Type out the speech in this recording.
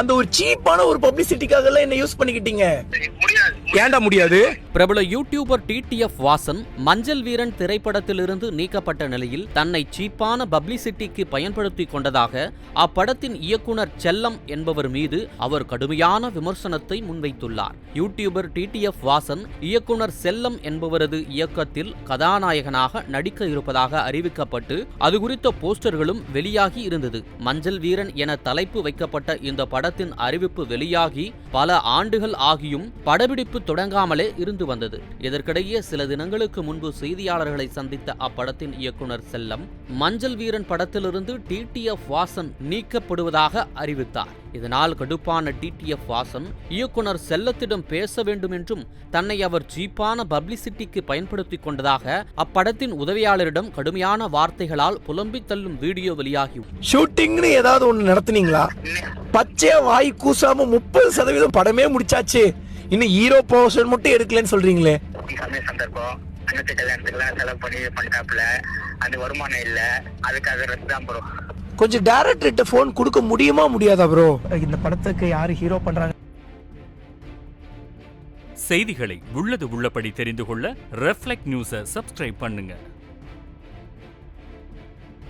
அந்த ஒரு சீப்பான ஒரு பப்ளிசிட்டிக்காக எல்லாம் என்ன யூஸ் பண்ணிக்கிட்டீங்க. ஏண்டா முடியாது? பிரபல யூடியூபர் டிடிஎஃப் வாசன் மஞ்சள் வீரன் திரைப்படத்திலிருந்து நீக்கப்பட்ட நிலையில் தன்னை சீப்பான பப்ளிசிட்டிக்கு பயன்படுத்திக் கொண்டதாக அப்படத்தின் இயக்குனர் செல்லம் என்பவர் மீது அவர் கடுமையான விமர்சனத்தை முன்வைத்துள்ளார். யூடியூபர் டிடிஎஃப் வாசன் இயக்குனர் செல்லம் என்பவரது இயக்கத்தில் கதாநாயகனாக நடிக்க இருப்பதாக அறிவிக்கப்பட்டு அது குறித்த போஸ்டர்களும் வெளியாகி இருந்தது. மஞ்சள் வீரன் என தலைப்பு வைக்கப்பட்ட இந்த படத்தின் அறிவிப்பு வெளியாகி பல ஆண்டுகள் ஆகியும் படப்பிடிப்பு தொடங்காமலே இருந்து வந்தது. இதற்கிடையே சில தினங்களுக்கு முன்பு செய்தியாளர்களை சந்தித்த அப்படத்தின் இயக்குனர் செல்லம் மஞ்சள் வீரன் படத்திலிருந்து டிடிஎஃப் வாசன் நீக்கப்படுவதாக அறிவித்தார். இதனால் கடுப்பான டிடிஎஃப் வாசன் இயக்குனர் செல்லத்திடம் பேச வேண்டும் என்றும் தன்னை அவர் சீப்பான பப்ளிசிட்டிக்கு பயன்படுத்திக் கொண்டதாக அப்படத்தின் உதவியாளரிடம் கடுமையான வார்த்தைகளால் புலம்பி தள்ளும் வீடியோ வெளியாகி ஷூட்டிங்னு ஏதாவது ஒன்று நடத்துனீங்களா? பச்சையா வாய் கூசாம முப்பது சதவீதம் படமே முடிச்சாச்சு. இன்னும் ஹீரோ போர்ஷன் மட்டும் எடுக்கலன்னு சொல்றீங்களே? சமய சந்தர்ப்பம். அன்னத்து கல்யாணத்துக்குலாம் செலவு பண்ணி பண்ணிட்டாப்புல. அந்த வருமானம் இல்ல. அதுக்காக ரத்து தான் ப்ரோ கொஞ்சம் டேரக்டர்கிட்ட ஃபோன் கொடுக்க முடியுமா முடியாதா ப்ரோ இந்த படத்துக்கு யாரு ஹீரோ பண்றாங்க? செய்திகளை உள்ளது உள்ளபடி தெரிந்து கொள்ள ரெஃப்ளெக்ட் நியூஸை சப்ஸ்கிரைப் பண்ணுங்க.